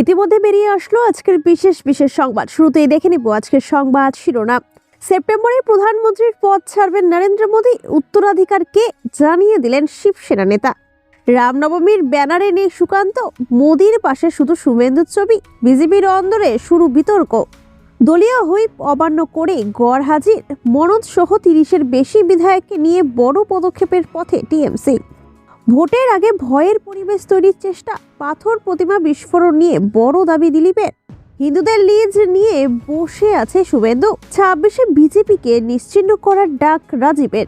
ইতিমধ্যে বেরিয়ে আসলো আজকের বিশেষ বিশেষ সংবাদ। শুরুতেই দেখে নিব আজকের সংবাদ শিরোনাম। সেপ্টেম্বরে প্রধানমন্ত্রীর পদ ছাড়বেন নরেন্দ্র মোদী উত্তরাধিকারকে জানিয়ে দিলেন শিবসেনা নেতা। রামনবমীর ব্যানারে নেই সুকান্ত, মোদীর পাশে শুধু শুভেন্দুর ছবি, বিজেপির অন্দরে শুরু বিতর্ক। দলীয় হুইপ অমান্য করে গড় হাজির, মনোজ সহ তিরিশের বেশি বিধায়ককে নিয়ে বড় পদক্ষেপের পথে টিএমসি। ভোটের আগে ভয়ের পরিবেশ তৈরির চেষ্টা, পাথর প্রতিমা বিস্ফোরণ নিয়ে বড় দাবি দিলীপের। হিন্দুদের লিজ নিয়ে বসে আছে শুভেন্দু। ছাব্বিশে বিজেপিকে নিশ্চিহ্ন করার ডাক রাজীবের।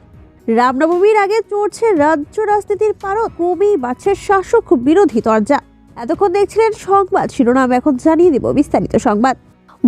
রামনবমীর আগে চড়ছে রাজ্য রাজনীতির পারদ ক্রমেই বাড়ছে শাসক বিরোধী দরজা এতক্ষণ দেখছিলেন সংবাদ, শিরোনাম এখন জানিয়ে দিব বিস্তারিত সংবাদ।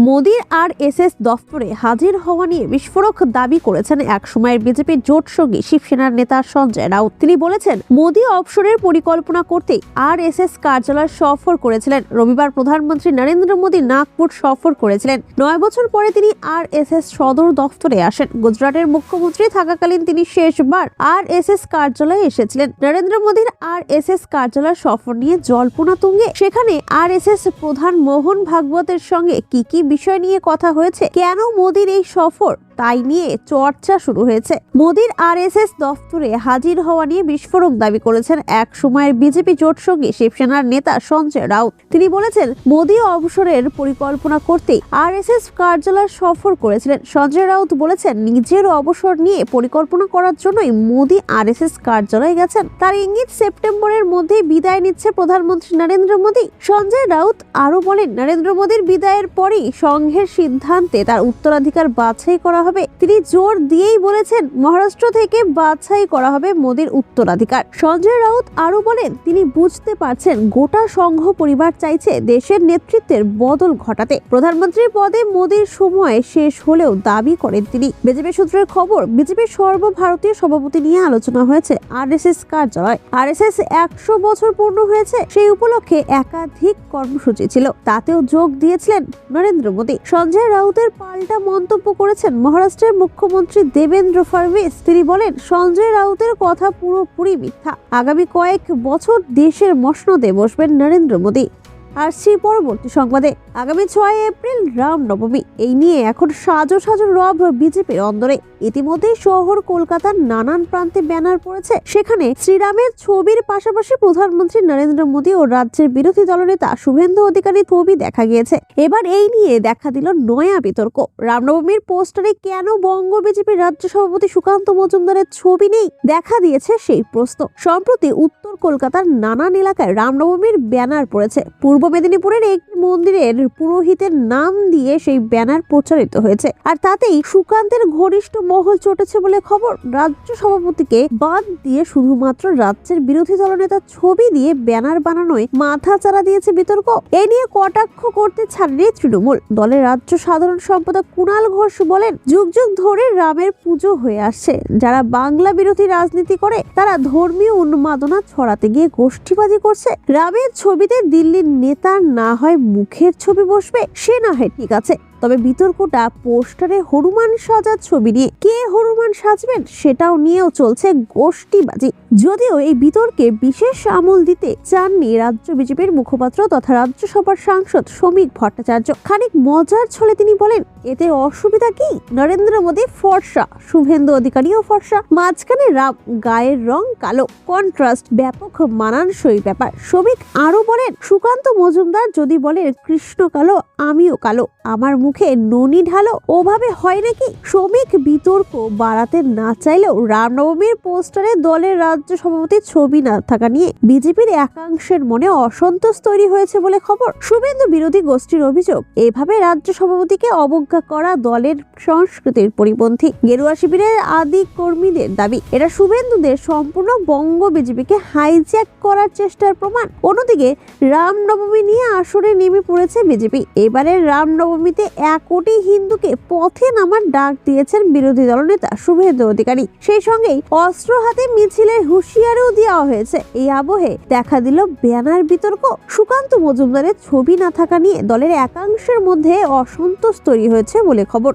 মোদির আর এস এস দফতরে হাজির হওয়া নিয়ে বিস্ফোরক দাবি করেছেন এক সময়ের বিজেপির জোট সঙ্গী শিবসেনার নেতা সঞ্জয় রাউত। তিনি বলেছেন, মোদী অবসরের পরিকল্পনা করতে আর এস এস কার্যালয় সফর করেছিলেন। রবিবার প্রধানমন্ত্রী নরেন্দ্র মোদী নাগপুর সফর করেছিলেন। নয় বছর পরে তিনি আর এস এস সদর দফতরে আসেন। গুজরাটের মুখ্যমন্ত্রী থাকাকালীন তিনি শেষবার আর এস এস কার্যালয়ে এসেছিলেন। নরেন্দ্র মোদীর আর এস এস কার্যালয় সফর নিয়ে জল্পনা তুঙ্গে সেখানে আর এস এস প্রধান মোহন ভাগবতের সঙ্গে কি কি বিষয় নিয়ে কথা হয়েছে, কেন মোদীর এই সফর? তাই নিয়ে চর্চা শুরু হয়েছে। মোদীর আরএসএস দফতরে হাজির হওয়া নিয়ে বিস্ফোরক দাবি করেছেন এক সময়ের বিজেপি জোট সঙ্গী শিবসেনার নেতা সঞ্জয় রাউত। তিনি বলেছেন, মোদী অবসরের পরিকল্পনা করতে আরএসএস কার্যালয় সফর করেছিলেন। সঞ্জয় রাউত বলেছেন, নিজের অবসর নিয়ে পরিকল্পনা করার জন্যই মোদী আরএসএস কার্যালয়ে গেছেন। তার ইঙ্গিত, সেপ্টেম্বরের মধ্যে বিদায় নিচ্ছে প্রধানমন্ত্রী নরেন্দ্র মোদী। সঞ্জয় রাউত আরও বলেন, নরেন্দ্র মোদীর বিদায়ের পরেই সংঘের সিদ্ধান্তে তার উত্তরাধিকার বাছাই করা হবে। তিনি জোর দিয়েই বলেছেন, মহারাষ্ট্র থেকে বাছাই করা হবে মোদীর উত্তরাধিকার। সঞ্জয় রাউত আরও বলেন, তিনি বুঝতে পারছেন, গোটা সংঘ পরিবার চাইছে দেশের নেতৃত্বের বদল ঘটাতে। প্রধানমন্ত্রীর পদে মোদীর সময় শেষ হলেও দাবি করেন তিনি। বিজেপি সূত্রের খবর, বিজেপির সর্বভারতীয় সভাপতি নিয়ে আলোচনা হয়েছে আরএসএস কার্যালয়। আরএসএস একশো বছর পূর্ণ হয়েছে, সেই উপলক্ষে একাধিক কর্মসূচি ছিল। তাতেও যোগ দিয়েছিলেন নরেন্দ্র মোদী। সঞ্জয় রাউতের পাল্টা মন্তব্য করেছেন মহারাষ্ট্রের মুখ্যমন্ত্রী দেবেন্দ্র ফাড়নবিস। তিনি বলেন, সঞ্জয় রাউতের কথা পুরোপুরি মিথ্যা। আগামী কয়েক বছর দেশের মশনদে বসবেন নরেন্দ্র মোদী। আর সেই পরবর্তী সংবাদে। আগামী ছয় এপ্রিল রামনবমী। এই নিয়ে এখন সাজো সাজো রব বিজেপির অন্দরে। ইতিমধ্যে শহর, কলকাতার নানান প্রান্তে ব্যানার পড়েছে। সেখানে শ্রীরামের ছবির পাশাপাশি প্রধানমন্ত্রী নরেন্দ্র মোদী ও রাজ্যের বিরোধী দলনেতা শুভেন্দু অধিকারী ছবি দেখা গিয়েছে। এবার এই নিয়ে দেখা দিল নয়া বিতর্ক। রামনবমীর পোস্টারে কেন বঙ্গ বিজেপির রাজ্য সভাপতি সুকান্ত মজুমদারের ছবি নেই? দেখা দিয়েছে সেই প্রশ্ন। সম্প্রতি উত্তর কলকাতার নানান এলাকায় রামনবমীর ব্যানার পড়েছে। পূর্ব মেদিনীপুরের একটি মন্দিরের পুরোহিতের নাম দিয়ে সেই ব্যানার প্রচারিত হয়েছে। আর তাতেই সুকান্তের ঘনিষ্ঠ মহল চটেছে বলে খবর। রাজ্য সভাপতিকে বাদ দিয়ে শুধুমাত্র রাজ্যের বিরোধী দলনেতার ছবি দিয়ে ব্যানার বানানোয় মাথা চারা দিয়েছে বিতর্ক। এ নিয়ে কটাক্ষ করতে ছাড়েনি তৃণমূল। দলের রাজ্য সাধারণ সম্পাদক কুণাল ঘোষ বলেন, যুগ যুগ ধরে রামের পুজো হয়ে আসছে। যারা বাংলা বিরোধী রাজনীতি করে, তারা ধর্মীয় উন্মাদনা ছড়াতে গিয়ে গোষ্ঠীবাজি করছে। রামের ছবিতে দিল্লির নেতার না হয় মুখের ছবি বসবে সে না হয় ঠিক আছে। তবে বিতর্কটা পোস্টারে হনুমান সাজার ছবি নিয়ে কে হনুমান সাজবেন সেটাও নিয়েও চলছে গোষ্ঠীবাজি। যদিও এই বিতর্কে বিশেষ আমল দিতে চাননি রাজ্য বিজেপির মুখপাত্র তথা রাজ্যসভার সাংসদ শ্রমিক ভট্টাচার্য। খানিক মজার ছলে তিনি বলেন, এতে অসুবিধা কি? নরেন্দ্র মোদী ফর্সা, শুভেন্দু অধিকারীও ফর্সা, মাঝখানে রাম, গায়ের রং কালো কন্ট্রাস্ট ব্যাপক মানানসই ব্যাপার। শ্রমিক আরও বলেন, সুকান্ত মজুমদার যদি বলেন কৃষ্ণ কালো, আমিও কালো, আমার মুখে ননি ঢালো ওভাবে হয় নাকি? শ্রমিক বিতর্ক বাড়াতে না চাইলেও রামনবমীর পোস্টারে দলের রাজ্য সভাপতির ছবি না থাকা নিয়ে বিজেপির একাংশের মনে অসন্তোষ তৈরি হয়েছে বলে খবর শুভেন্দু বিরোধী গোষ্ঠীর অভিযোগ। এভাবে রাজ্য সভাপতিকে অবজ্ঞা করা দলের সংস্কৃতির পরিপন্থী। গেরুয়া শিবিরের আদি কর্মীদের দাবি এটা শুভেন্দুদের সম্পূর্ণ বঙ্গ বিজেপিকে হাইজ্যাক করার চেষ্টার প্রমাণ। অন্যদিকে রামনবমী নিয়ে আসরে নেমে পড়েছে বিজেপি। এবারের রামনবমীতে এক কোটি হিন্দুকে পথে নামার ডাক দিয়েছেন বিরোধী দলনেতা শুভেন্দু অধিকারী। সেই সঙ্গেই অস্ত্র হাতে মিছিলে হুঁশিয়ারিও দেওয়া হয়েছে। এই আবহে দেখা দিল ব্যানার বিতর্ক। সুকান্ত মজুমদারের ছবি না থাকা নিয়ে দলের একাংশের মধ্যে অসন্তোষ তৈরি হয়েছে বলে খবর।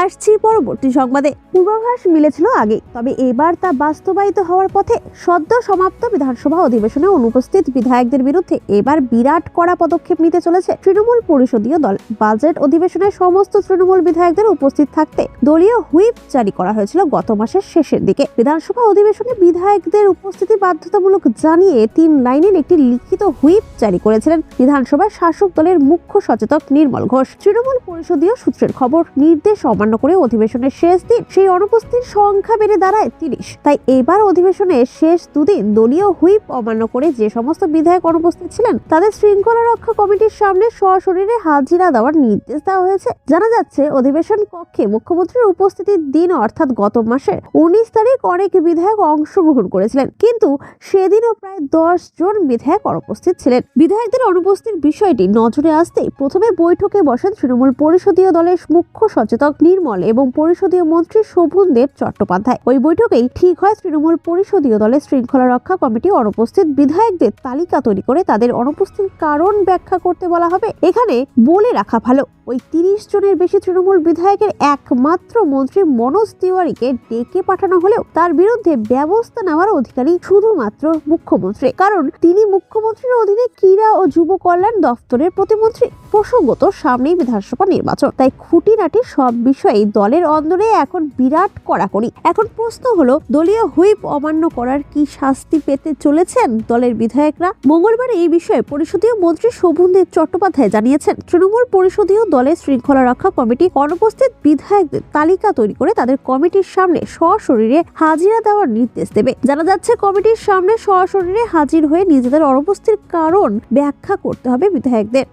আসছি পরবর্তী সংবাদে। পূর্বাভাস মিলেছিল আগে, তবে এবার তা বাস্তবায়িত হওয়ার পথে সদ্য সমাপ্ত বিধানসভা অধিবেশনে অনুপস্থিত বিধায়কদের বিরুদ্ধে এবার বিরাট কড়া পদক্ষেপ নিতে চলেছে তৃণমূল পরিষদীয় দল। বাজেট অধিবেশনে সমস্ত তৃণমূল বিধায়কদের উপস্থিত থাকতে দলীয় হুইপ জারি করা হয়েছিল গত মাসের শেষের দিকে। বিধানসভা অধিবেশনে বিধায়কদের উপস্থিতি বাধ্যতামূলক জানিয়ে তিন লাইনের একটি লিখিত হুইপ জারি করেছিলেন বিধানসভার শাসক দলের মুখ্য সচেতক নির্মল ঘোষ। তৃণমূল পরিষদীয় সূত্রের খবর, নির্দেশ অমান্য করে অধিবেশনের শেষ দিন, সেই অনুপস্থিত সংখ্যা বেড়ে দাঁড়ায় তিরিশ। তাই এবার অধিবেশনের শেষ দুদিন দলীয় হুইপ অমান্য করে যে সমস্ত বিধায়ক অনুপস্থিত ছিলেন, তাদের শৃঙ্খলা রক্ষা কমিটির সামনে সশরীরে হাজিরা দেওয়ার নির্দেশ দেওয়া হয়েছে। জানা যাচ্ছে, অধিবেশন কক্ষে মুখ্যমন্ত্রীর উপস্থিতির দিন, অর্থাৎ গত মাসের উনিশ তারিখ, অনেক বিধায়ক অংশগ্রহণ করেছিলেন। কিন্তু সেদিনও প্রায় দশ জন বিধায়ক অনুপস্থিত ছিলেন। বিধায়কদের অনুপস্থিতির বিষয়টি নজরে আসতেই প্রথমে বৈঠকে বসেন তৃণমূল পরিষদীয় দলের মুখ্য সচেতক নির্মল এবং পরিষদীয় মন্ত্রী শোভন দেব চট্টোপাধ্যায়। ওই বৈঠকেই ঠিক হয় তৃণমূল পরিষদীয় দলের শৃঙ্খলা রক্ষা কমিটি অনুপস্থিত। বিধায়কদের তালিকা তৈরি করে তাদের অনুপস্থিত কারণ ব্যাখ্যা করতে বলা হবে। এখানে বলে রাখা ভালো, ওই তিরিশ জনের বেশি তৃণমূল বিধায়কের একমাত্র মন্ত্রী মনোজ তিওয়ারিকে ডেকে পাঠানো হলেও তার বিরুদ্ধে ব্যবস্থা নেওয়ার অধিকারী শুধুমাত্র মুখ্যমন্ত্রী। কারণ তিনি মুখ্যমন্ত্রীর অধীনে ক্রীড়া ও যুব কল্যাণ দপ্তরের প্রতিমন্ত্রী। প্রসঙ্গত সামনেই বিধানসভা নির্বাচন, তাই খুঁটিনাটি সব বিষয়েই দলের অন্দরে এখন বিরাট কড়াকড়ি। এখন প্রশ্ন হলো, দলীয় হুইপ অমান্য করার কি শাস্তি পেতে চলেছেন দলের বিধায়করা? মঙ্গলবার এই বিষয়ে পরিষদীয় মন্ত্রী শোভনদেব চট্টোপাধ্যায় জানিয়েছেন, তৃণমূল পরিষদীয় দলের শৃঙ্খলা রক্ষা কমিটি অনুপস্থিত বিধায়কদের তালিকা তৈরি করে তাদের কমিটির সামনে সশরীরে হাজিরা দেওয়ার নির্দেশ দেবে। জানা যাচ্ছে, কমিটির সামনে সশরীরে হাজির হয়ে নিজেদের অনুপস্থিতির কারণ ব্যাখ্যা করতে হবে বিধায়কদের।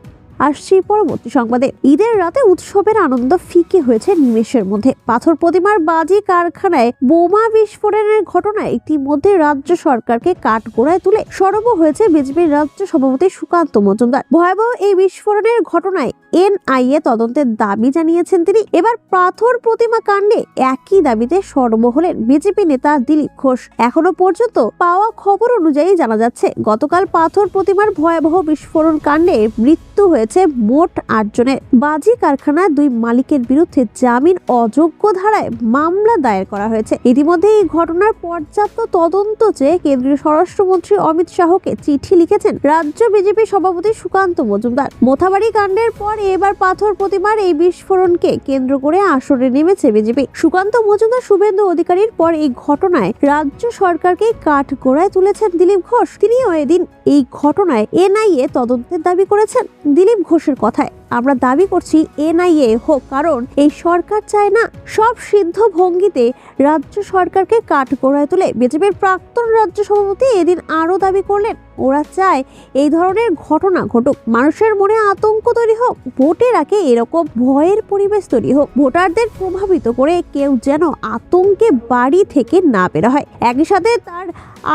আসছি পরবর্তী সংবাদে। ঈদের রাতে উৎসবের আনন্দ ফিকে হয়েছে নিমেষের মধ্যে। পাথর প্রতিমার বাজি কারখানায় বোমা বিস্ফোরণের ঘটনায় ইতিমধ্যে রাজ্য সরকারকে কাঠগোড়ায় তুলে সরব হয়েছে বিজেপির রাজ্য সভাপতি সুকান্ত মজুমদার। ভয়াবহ এই বিস্ফোরণের ঘটনায় এনআইএ তদন্তের দাবি জানিয়েছেন তিনি। এবার পাথর প্রতিমা কাণ্ডে একই দাবিতে সরব হলেন বিজেপি নেতা দিলীপ ঘোষ। এখনও পর্যন্ত পাওয়া খবর অনুযায়ী জানা যাচ্ছে, গতকাল পাথর প্রতিমার ভয়াবহ বিস্ফোরণ কাণ্ডে মৃত্যু হয়েছে মোট আটজনের। বাজি কারখানার দুই মালিকের বিরুদ্ধে জামিন অযোগ্য ধারায় মামলা দায়ের করা হয়েছে। ইতিমধ্যে এই ঘটনার পর্যাপ্ত তদন্ত চেয়ে কেন্দ্রীয় স্বরাষ্ট্রমন্ত্রী অমিত শাহকে চিঠি লিখেছেন রাজ্য বিজেপি সভাপতি সুকান্ত মজুমদার। মোথাবাড়ি কাণ্ডের পর এবার পাথর প্রতিমার এই বিস্ফোরণকে কেন্দ্র করে আসরে নেমেছে বিজেপি। সুকান্ত মজুমদার শুভেন্দু অধিকারীর পর এই ঘটনায় রাজ্য সরকারকে কাঠগোড়ায় তুলেছেন দিলীপ ঘোষ। তিনিও এদিন এই ঘটনায় এনআইএ তদন্তের দাবি করেছেন। দিলীপ ঘোষের কথায়। আমরা দাবি করছি এনআইএ হোক, কারণ এই সরকার চায় না সব সিদ্ধ ভঙ্গিতে রাজ্য সরকারকে কাঠ গোড়ায় তুলে। বিজেপির প্রাক্তন রাজ্য সভাপতি এদিন আরও দাবি করলেন, ওরা চায় এই ধরনের ঘটনা ঘটুক। মানুষের মনে আতঙ্ক তৈরি হোক, ভোটের আগে এরকম ভয়ের পরিবেশ তৈরি হোক, ভোটারদের প্রভাবিত করে কেউ যেন আতঙ্কে বাড়ি থেকে না বেরো হয়। একই সাথে তার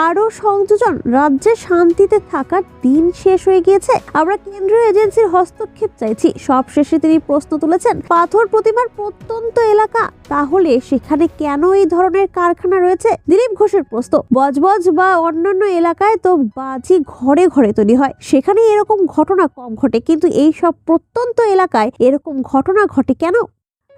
আরও সংযোজন, রাজ্যে শান্তিতে থাকার দিন শেষ হয়ে গিয়েছে। আমরা কেন্দ্রীয় এজেন্সির হস্তক্ষেপ চাইছি। সব শেষে তিনি প্রশ্ন তুলেছেন, পাথর প্রতিমার প্রত্যন্ত এলাকা, তাহলে সেখানে কেন এই ধরনের কারখানা রয়েছে? দিলীপ ঘোষের প্রশ্ন, বজবজ বা অন্যান্য এলাকায় তো বাজি ঘরে ঘরে তৈরি হয়। সেখানে এরকম ঘটনা কম ঘটে, কিন্তু এই সব প্রত্যন্ত এলাকায় এরকম ঘটনা ঘটে কেন?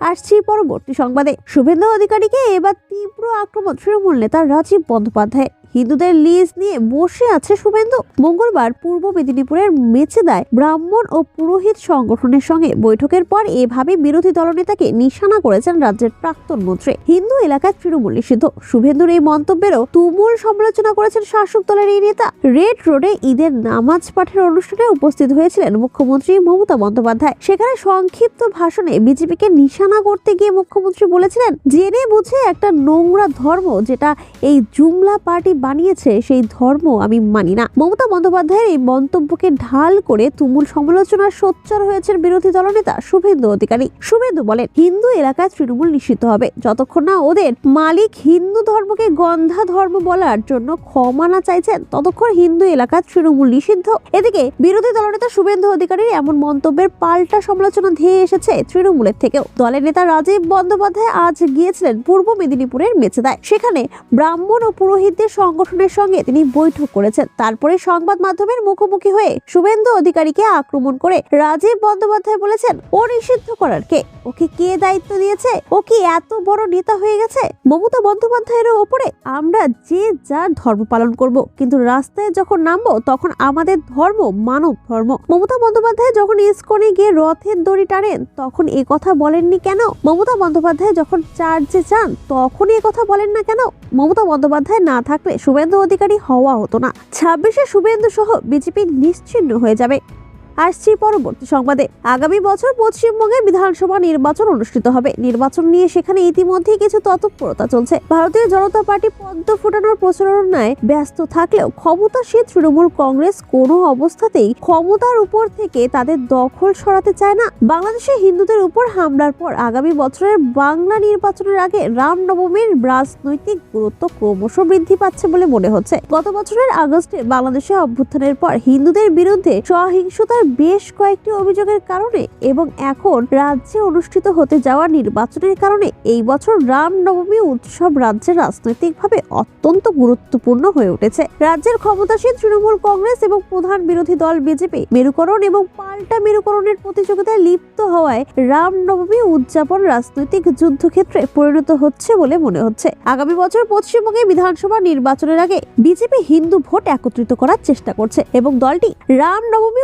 আসছি পরবর্তী সংবাদে। শুভেন্দু অধিকারীকে এবার তীব্র আক্রমণ। তৃণমূল নেতা রাজীব বন্দ্যোপাধ্যায় হিন্দুদের লিজ নিয়ে বসে আছে শুভেন্দু। মঙ্গলবার পূর্ব মেদিনীপুরের মেচেদায় ব্রাহ্মণ ও পুরোহিত সংগঠনের সঙ্গে বৈঠকের পর এভাবে বিরোধী দলনেতাকে নিশানা করেছেন রাজ্যের প্রাক্তন মন্ত্রী। হিন্দু এলাকায় তৃণমূল নিষিদ্ধ। শুভেন্দুর এই মন্তব্যেরও তুমুল সমালোচনা করেছেন শাসক দলের এই নেতা। রেড রোডে ঈদের নামাজ পাঠের অনুষ্ঠানে উপস্থিত হয়েছিলেন মুখ্যমন্ত্রী মমতা বন্দ্যোপাধ্যায়। সেখানে সংক্ষিপ্ত ভাষণে বিজেপিকে নিশানা করতে গিয়ে মুখ্যমন্ত্রী বলেছিলেন, জেনে বুঝে একটা নোংরা ধর্ম, যেটা এই জুমলা পার্টি বানিয়েছে, সেই ধর্ম আমি মানি না। মমতা বন্দ্যোপাধ্যায়ের এই মন্তব্যকে ঢাল করে তুমুল সমালোচনার সোচ্চার হয়েছেন বিরোধী দলনেতা শুভেন্দু অধিকারী। শুভেন্দু বলেন, হিন্দু এলাকায় তৃণমূল নিষিদ্ধ হবে। যতক্ষণ না ওদের মালিক হিন্দু ধর্মকে গন্ধা ধর্ম বলার জন্য ক্ষমা না চাইছেন, ততক্ষণ হিন্দু এলাকায় তৃণমূল নিষিদ্ধ। এদিকে বিরোধী দলনেতা শুভেন্দু অধিকারীর এমন মন্তব্যের পাল্টা সমালোচনা ধেয়ে এসেছে তৃণমূলের থেকেও। দলের নেতা রাজীব বন্দ্যোপাধ্যায় আজ গিয়েছিলেন পূর্ব মেদিনীপুরের মেচেদায়। সেখানে ব্রাহ্মণ ও পুরোহিতদের সংগঠনের সঙ্গে তিনি বৈঠক করেছেন। তারপরে সংবাদ মাধ্যমের মুখোমুখি হয়ে শুভেন্দু অধিকারীকে আক্রমণ করে রাজীব বন্দ্যোপাধ্যায় বলেছেন, ও নিষিদ্ধ করার কে? ওকে কে দায়িত্ব দিয়েছে? ও কি এত বড় নেতা হয়ে গেছে? মমতা বন্দ্যোপাধ্যায়ের ওপরে আমরা যে যার ধর্ম পালন করব, কিন্তু রাস্তায় যখন নামবো, তখন আমাদের ধর্ম মানব ধর্ম। মমতা বন্দ্যোপাধ্যায় যখন ইস্কনে গিয়ে রথের দড়ি টানেন, তখন এ কথা বলেননি কেন? মমতা বন্দ্যোপাধ্যায় যখন চার্চে যান তখন এ কথা বলেন না কেন? মমতা বন্দ্যোপাধ্যায় না থাকলে শুভেন্দু অধিকারী হওয়া হতো না। ছাব্বিশে শুভেন্দু সহ বিজেপি নিশ্চিহ্ন হয়ে যাবে। আসছি পরবর্তী সংবাদে। আগামী বছর পশ্চিমবঙ্গে বিধানসভা নির্বাচন অনুষ্ঠিত হবে। নির্বাচন নিয়ে সেখানে ইতিমধ্যে কিছু তৎপরতা চলছে। ভারতীয় জনতা পার্টি পদ্ম ফোটানোর প্রচারণায় ব্যস্ত থাকলেও ক্ষমতাসীন তৃণমূল কংগ্রেস কোনো অবস্থাতেই ক্ষমতার উপর থেকে তাদের দখল সরাতে চায় না। বাংলাদেশে হিন্দুদের উপর হামলার পর আগামী বছরের বাংলা নির্বাচনের আগে রামনবমীর রাজনৈতিক গুরুত্ব ক্রমশ বৃদ্ধি পাচ্ছে বলে মনে হচ্ছে। গত বছরের আগস্টে বাংলাদেশে অভ্যুত্থানের পর হিন্দুদের বিরুদ্ধে সহিংসতার বেশ কয়েকটি অভিযোগের কারণে এবং এখন রাজ্যে অনুষ্ঠিত হতে যাওয়া নির্বাচনের কারণে এই বছর রামনবমী উৎসব রাজ্যের রাজনৈতিকভাবে অত্যন্ত গুরুত্বপূর্ণ হয়ে উঠেছে। রাজ্যের ক্ষমতাসীন তৃণমূল কংগ্রেস এবং প্রধান বিরোধী দল বিজেপি মেরুকরণ এবং পাল্টা মেরুকরণের প্রতিযোগিতায় লিপ্ত হওয়ায় রামনবমী উদযাপন রাজনৈতিক যুদ্ধক্ষেত্রে পরিণত হচ্ছে বলে মনে হচ্ছে। আগামী বছর পশ্চিমবঙ্গে বিধানসভা নির্বাচনের আগে বিজেপি হিন্দু ভোট একত্রিত করার চেষ্টা করছে এবং দলটি রামনবমী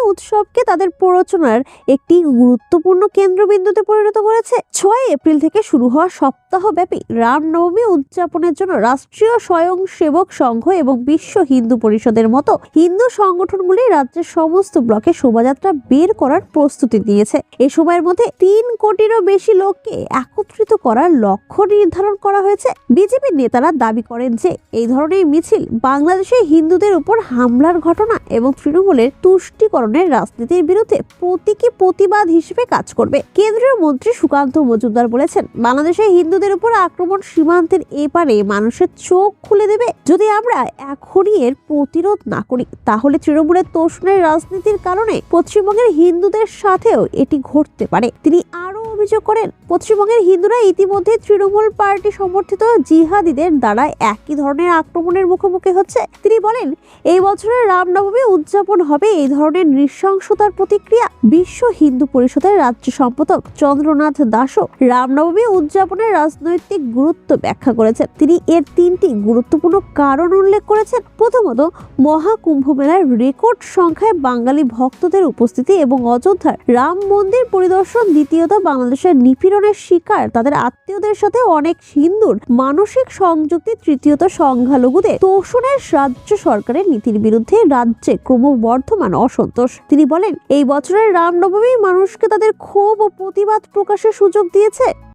উৎসবকে তাদের প্ররোচনার একটি গুরুত্বপূর্ণ কেন্দ্রবিন্দুতে পরিণত করেছে? ছয় এপ্রিল থেকে শুরু হওয়া সপ্তাহব্যাপী রামনবমী উদযাপনের জন্য রাষ্ট্রীয় স্বয়ংসেবক সংঘ এবং বিশ্ব হিন্দু পরিষদের মতো হিন্দু সংগঠনগুলি রাজ্যের সমস্ত ব্লকে শোভাযাত্রা বের করার প্রস্তুতি নিয়েছে। এ সময়ের মধ্যে তিন কোটিরও বেশি লোককে একত্রিত করার লক্ষ্য নির্ধারণ করা হয়েছে। বিজেপির নেতারা দাবি করেন যে এই ধরনের মিছিল বাংলাদেশে হিন্দুদের উপর হামলার ঘটনা এবং তৃণমূলের তুষ্টিকরণের রাজনীতির বিরুদ্ধে প্রতীকী প্রতিবাদ হিসেবে কাজ করবে। কেন্দ্রীয় মন্ত্রী সুকান্ত মজুমদার বলেছেন, বাংলাদেশে হিন্দুদের উপর আক্রমণ সীমান্তের এপারে মানুষের চোখ খুলে দেবে। যদি আমরা এখনই এর প্রতিরোধ না করি, তাহলে তৃণমূলের তোষণের রাজনীতির কারণে পশ্চিমবঙ্গের হিন্দুদের সাথেও এটি ঘটতে পারে। তিনি আরও অভিযোগ করেন, পশ্চিমবঙ্গের হিন্দুরা ইতিমধ্যে তৃণমূল পার্টি সমর্থিত জিহাদিদের দ্বারা একই ধরনের আক্রমণের মুখোমুখি হচ্ছে। তিনি বলেন, এই বছরের রামনবমী উদযাপন হবে এই ধরনের নৃশংসতার প্রতিক্রিয়া বিশ্ব হিন্দু পরিষদের রাজ্য সম্পাদক চন্দ্রনাথ দাসও রামনবমী উদযাপনের রাজনৈতিক গুরুত্ব ব্যাখ্যা করেছেন। তিনি এর তিনটি গুরুত্বপূর্ণ কারণ উল্লেখ করেছেন। প্রথমত, মহাকুম্ভ মেলার রেকর্ড সংখ্যায় বাঙালি ভক্তদের উপস্থিতি এবং অযোধ্যার রাম মন্দির পরিদর্শন। দ্বিতীয়ত বাংলাদেশের নিপীড়নের শিকার, তাদের আত্মীয়দের সাথে অনেক হিন্দুর মানসিক সংযুক্তি তৃতীয়ত সংখ্যালঘুদের। তোষণের রাজ্য সরকারের নীতির বিরুদ্ধে রাজ্যে ক্রমবর্ধমান অসন্তোষ। তিনি বলেন, এই বছরের রামনবমী মানুষকে তাদের ক্ষোভ ও প্রতিবাদ প্রকাশের সুযোগ দিয়েছে।